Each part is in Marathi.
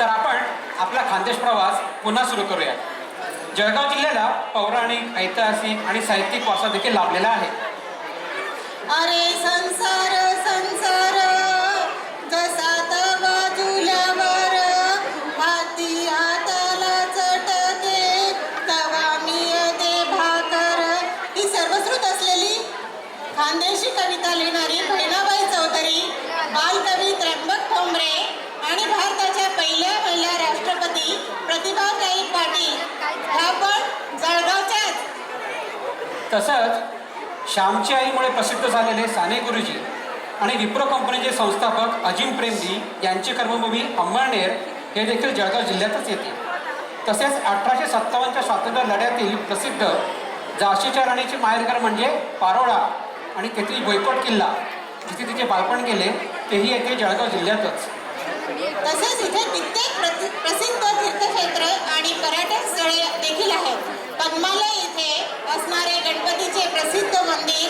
तर आपण आपला खानदेश प्रवास पुन्हा सुरू करूया. जळगाव जिल्ह्याला पौराणिक ऐतिहासिक आणि साहित्यिक वारसा देखील लाभलेला आहे. अरे तसंच श्यामची आईमुळे प्रसिद्ध झालेले साने गुरुजी आणि विप्रो कंपनीचे संस्थापक अजिम प्रेमजी यांची कर्मभूमी अंबळनेर हे देखील जळगाव जिल्ह्यातच येते. तसेच अठराशे सत्तावन्नच्या स्वातंत्र्य लढ्यातील प्रसिद्ध झाशीच्या राणीचे माहेरघर म्हणजे पारोळा आणि तेथील बोयकोट किल्ला जिथे तिचे बालपण गेले तेही येथे जळगाव जिल्ह्यातच. तसेच इथे कित्येक प्रसिद्ध तीर्थक्षेत्र आणि पर्यटन स्थळे देखील आहेत. पद्मालय इथे असणारे गणपतीचे प्रसिद्ध मंदिर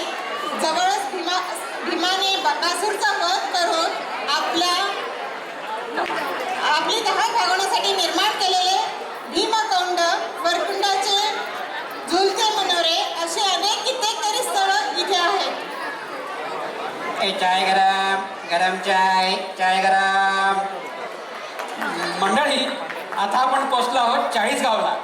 जवळच भीमा भीमाने बकासूरचा वध करून आपल्या आपली दहा भागवण्यासाठी निर्माण केलेले भीमकौंड वरकुंडाचे झुलते मनोरे असे अनेक कित्येक तरी स्थळं इथे आहेत. ए चाय गरम गरम चाय चाय गरम. मंडळी आता आपण पोचलो आहोत चाळीस गावला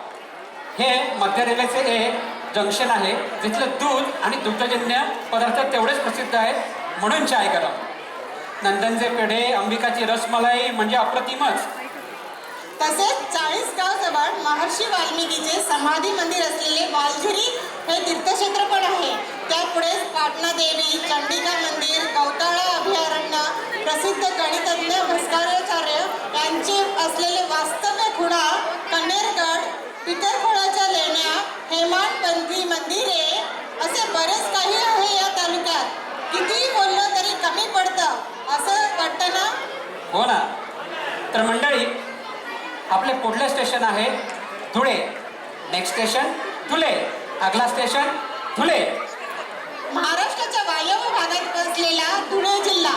हे मध्य रेल्वेचे हे जंक्शन आहे जिथलं दूध आणि दुग्धजन्य पदार्थ तेवढेच प्रसिद्ध आहेत म्हणून चाय गरम नंदनचे पेढे अंबिकाची रसमलाई म्हणजे अप्रतिमच. तसेच चाळीस जवळ महर्षी वाल्मिकीचे समाधी मंदिर असलेले वालझिरी हे तीर्थक्षेत्र पण आहे. त्यापुढे पाटणा देवी चंडिका मंदिर गौताळा अभयारण्य प्रसिद्ध गणितज्ञ भस्काराचार्य यांचे असलेले वास्तव्य खुणा कन्नेरगड पितरखोळाच्या हेमाडपंथी मंदिरे असे बरेच काही आहे या तालुक्यात. कितीही बोललं तरी कमी पडतं असं वाटतं ना? हो ना. तर मंडळी आपले पुढले स्टेशन आहे धुळे. Next station Dhule. अगला स्टेशन धुळे. महाराष्ट्राच्या वायव्य भागात वसलेला धुळे जिल्हा.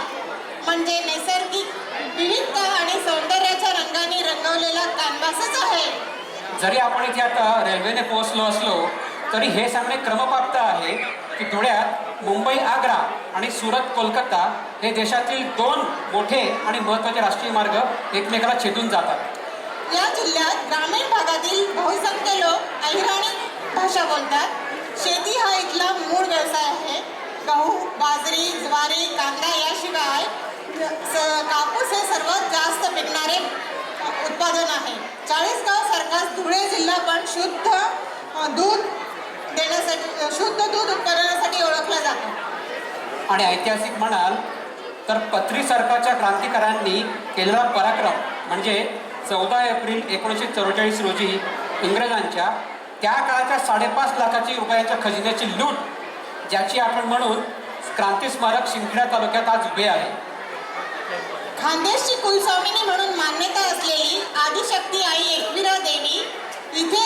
जरी आपण इथे आता रेल्वेने पोहोचलो असलो तरी हे सांगणे क्रमप्राप्त आहे की धुळ्यात मुंबई आग्रा आणि सुरत कोलकाता हे देशातील दोन मोठे आणि महत्त्वाचे राष्ट्रीय मार्ग एकमेकाला छेदून जातात. या जिल्ह्यात ग्रामीण भागातील बहुसंख्य लोक अहिराणी भाषा बोलतात. शेती हा इथला मूळ व्यवसाय आहे. गहू बाजरी ज्वारी कांदा याशिवाय स- कापूस हे सर्वात जास्त पिकणारे उत्पादन आहे चाळीसगाव सारखाच धुळे जिल्हा पण शुद्ध दूध देण्यासाठी शुद्ध दूध उत्पादनासाठी ओळखला जातो. आणि ऐतिहासिक म्हणाल तर पत्री सरकारच्या क्रांतिकारांनी केलेला पराक्रम म्हणजे चौदा एप्रिल एकोणीसशे चौवेचाळीस रोजी इंग्रजांच्या त्या काळाच्या साडेपाच लाखाची रुपयाच्या खजिन्याची लूट ज्याची आठवण म्हणून क्रांती स्मारक शिंदखेडा तालुक्यात आज उभे आहे. खानदेशची कुलस्वामिनी म्हणून मान्यता असलेली आदिशक्ती आई एकविरा देवी इथे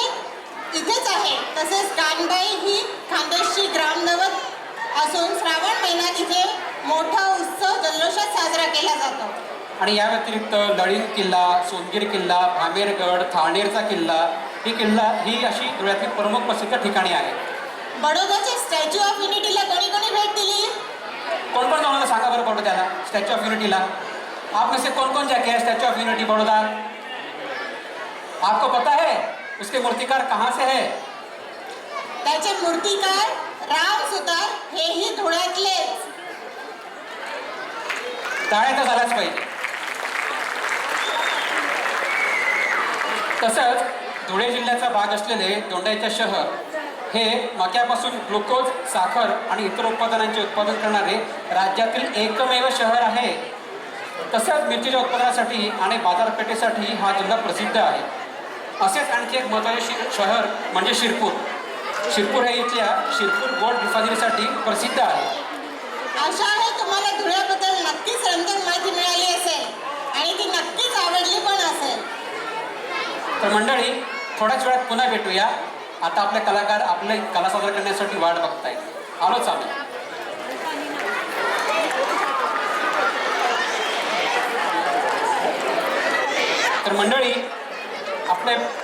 इथेच आहे. तसेच कानबाई ही खानदेशची ग्रामदैवत असून श्रावण महिन्यात इथे मोठा उत्सव जल्लोषात साजरा केला जातो. आणि या व्यतिरिक्त लळीण किल्ला सोनगीर किल्ला भामेरगड थाळनेरचा किल्ला ही किल्ला ही अशी धुळ्यातील प्रमुख प्रसिद्ध ठिकाणी आहेत. बडोद्याच्या स्टॅच्यू ऑफ युनिटीला कोणी कोणी भेट दिली? कौन कौन जाऊंगा सांगा बरं बड़ौद्याला स्टॅच्यू ऑफ युनिटीला आप में से कौन कौन जाके स्टैचू ऑफ यूनिटी बड़ौदा? आपको पता है? उसके मूर्तिकार कहाँ से है? त्याचे मूर्तिकार राम सुतार हेही धुळ्यातलेच टाळ्या तर झाल्याच पाहिजे. तसंच धुळे जिल्ह्याचा भाग असलेले दोंडाईचे शहर हे मक्यापासून ग्लुकोज साखर आणि इतर उत्पादनांचे उत्पादन करणारे राज्यातील एकमेव शहर आहे. तसंच मिरचीच्या उत्पादनासाठी आणि बाजारपेठेसाठी हा जिल्हा प्रसिद्ध आहे. असेच आणखी एक महत्त्वाचे शि शहर म्हणजे शिरपूर. शिरपूर हे इथल्या शिरपूर गोल्ड रिफायनरीसाठी प्रसिद्ध आहे. आशा आहे तुम्हाला धुळ्याबद्दल नक्कीच रंजक माहिती मिळाली असेल आणि ती नक्कीच आवडली पण असेल. तर मंडळी थोड्याच वेळात पुन्हा भेटूया. आता आपले कलाकार आपले कला सादर करण्यासाठी वाट बघतायत. आलोच आम्ही तर मंडळी आपले